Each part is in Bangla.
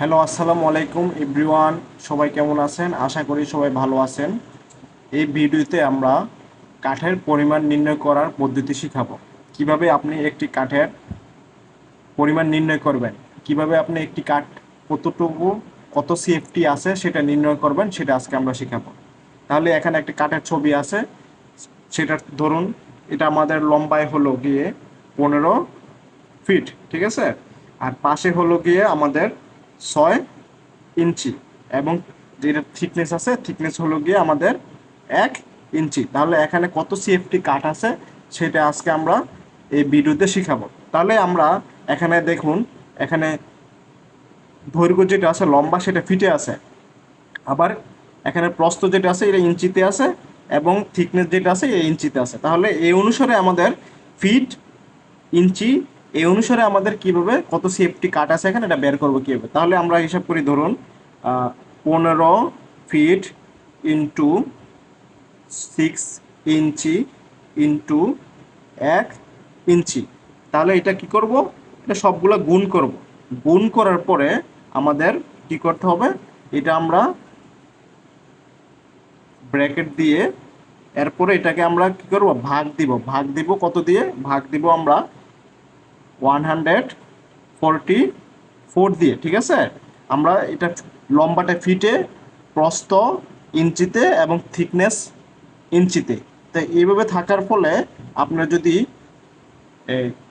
হ্যালো, আসসালামু আলাইকুম এভরিওয়ান। সবাই কেমন আছেন? আশা করি সবাই ভালো আছেন। এই ভিডিওতে আমরা কাঠের পরিমাণ নির্ণয় করার পদ্ধতি শিখাবো। কীভাবে আপনি একটি কাঠের পরিমাণ নির্ণয় করবেন? কীভাবে আপনি একটি কাঠ কতটুকু, কত সিএফটি আছে সেটা নির্ণয় করবেন, সেটা আজকে আমরা শিখাবো। তাহলে এখানে একটি কাঠের ছবি আছে। সেটা ধরুন, এটা আমাদের লম্বায় হলো গিয়ে পনেরো ফিট, ঠিক আছে? আর পাশে হলো গিয়ে আমাদের ছয় ইঞ্চি এবং যেটা থিকনেস আছে থিকনেস হলো গিয়ে আমাদের এক ইঞ্চি। তাহলে এখানে কত সিএফটি কাঠ আছে, সেটা আজকে আমরা এই ভিডিওতে শিখাবো। তাহলে আমরা এখানে দেখুন, এখানে দৈর্ঘ্য যেটা আছে, লম্বা সেটা ফিটে আছে। আবার এখানে প্রস্থ যেটা আছে, এটা ইঞ্চিতে আছে এবং থিকনেস যেটা আছে, এই ইঞ্চিতে আছে। তাহলে এই অনুসারে আমাদের ফিট ইঞ্চি এই অনুসারে আমাদের কীভাবে, কত সেফটি কাট আছে এখানে, এটা বের করব কীভাবে? তাহলে আমরা হিসাব করি, ধরুন পনেরো feet into six inch into এক ইঞ্চি। তাহলে এটা কি করব? এটা সবগুলো গুণ করব। গুণ করার পরে আমাদের কি করতে হবে? এটা আমরা ব্র্যাকেট দিয়ে, এরপরে এটাকে আমরা কি করব? ভাগ দিব। ভাগ দিব কত দিয়ে? ভাগ দিব আমরা ওয়ান হান্ড্রেড ফোরটি ফোর দিয়ে, ঠিক আছে? আমরা এটা লম্বাটা ফিটে, প্রস্থ ইঞ্চিতে এবং থিকনেস ইঞ্চিতে। তো এইভাবে থাকার ফলে আপনার যদি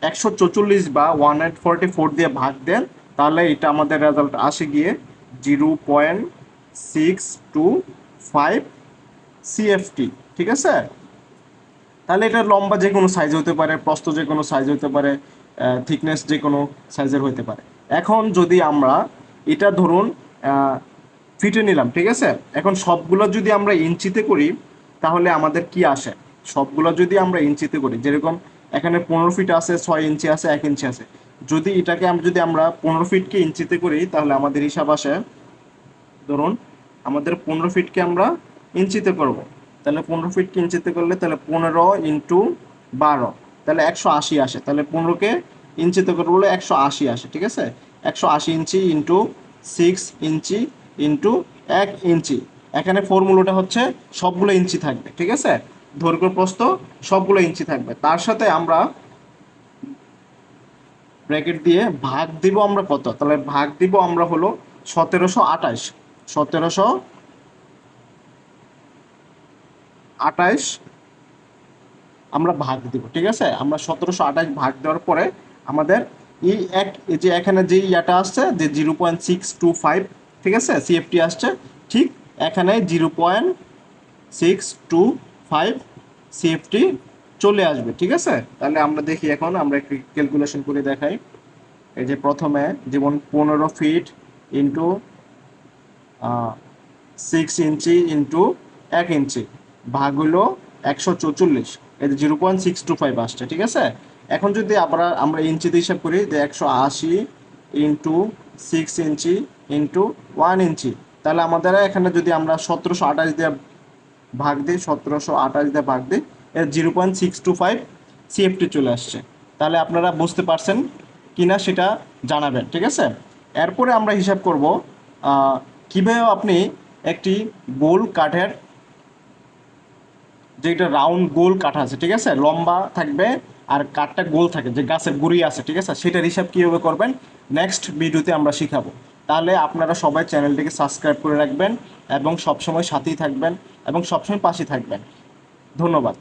একশো চৌচল্লিশ বা ওয়ান এইট ফোরটি ফোর দিয়ে ভাগ দেন, তাহলে এটা আমাদের রেজাল্ট আসে গিয়ে zero point six two five CFT, ঠিক আছে? তাহলে এটা লম্বা যে কোনো সাইজ হতে পারে, প্রস্থ যে কোনো সাইজ হতে পারে থিকনেস যে কোনো সাইজের হতে পারে। এখন যদি আমরা এটা ধরুন ফিটে নিলাম, ঠিক আছে? এখন সবগুলো যদি আমরা ইঞ্চিতে করি, তাহলে আমাদের কি আসে? সবগুলো যদি আমরা ইঞ্চিতে করি, যেরকম এখানে পনেরো ফিট আছে, ছয় ইঞ্চি আছে, এক ইঞ্চি আছে। যদি এটাকে আমরা যদি আমরা পনেরো ফিটকে ইঞ্চিতে করি, তাহলে আমাদের হিসাব আসে, ধরুন, আমাদের পনেরো ফিটকে আমরা ইঞ্চিতে করব। তাহলে পনেরো ফিটকে ইঞ্চিতে করলে তাহলে পনেরো ইন্টু বারো। তাহলে একশো আশি আসে, তাহলে পনেরোকে ইঞ্চিতে করব বলে একশো আশি আসে, ঠিক আছে? একশো আশি inch into six inch into এক ইঞ্চি। এখানে ফর্মুলাটা হচ্ছে সবগুলো ইঞ্চি থাকবে, ঠিক আছে? দৈর্ঘ্য প্রস্থ সবগুলো ইঞ্চি থাকবে। তার সাথে আমরা ব্র্যাকেট দিয়ে ভাগ দিব আমরা কত? তাহলে ভাগ দিব আমরা হলো সতেরোশো আঠাশ। সতেরোশো আঠাশ আমরা ভাগ দিব, ঠিক আছে? আমরা সতেরোশো আঠাশ ভাগ দেওয়ার পরে আমাদের এই এক যে এখানে যে ইয়াটা আসছে, যে zero point six two five, ঠিক আছে? সিএফটি আসছে, ঠিক এখানে zero point six two five CFT চলে আসবে, ঠিক আছে? তাহলে আমরা দেখি এখন, আমরা একটু ক্যালকুলেশন করে দেখাই। এই যে প্রথমে যেমন পনেরো feet into six inch into এক ইঞ্চি ভাগ হলো একশো চৌচল্লিশ। এই zero point six two five আসছে, ঠিক আছে? এখন যদি আমরা আমরা ইঞ্চিতে হিসাব করি, যে একশো আশি into six inch into one inch, তাহলে আমাদের এখানে যদি আমরা সতেরোশো আঠাশ দিয়ে ভাগ দিই, সতেরোশো আঠাশ দিয়ে ভাগ দিই, এর zero point six two five CFT চলে আসছে। তাহলে আপনারা বুঝতে পারছেন কিনা সেটা জানাবেন, ঠিক আছে? এরপরে আমরা হিসাব করব কীভাবে আপনি একটি গোল কাঠের যেটা রাউন্ড গোল কাঠ আছে, ঠিক আছে? লম্বা থাকবে আর কাঠটা গোল থাকে, যে গাছের গুড়ি আছে, ঠিক আছে? সেটার হিসাব কীভাবে করবেন? নেক্সট ভিডিওতে আমরা শিখাবো। তাহলে আপনারা সবাই চ্যানেলটিকে সাবস্ক্রাইব করে রাখবেন এবং সবসময় সাথেই থাকবেন এবং সবসময় পাশে থাকবেন। ধন্যবাদ।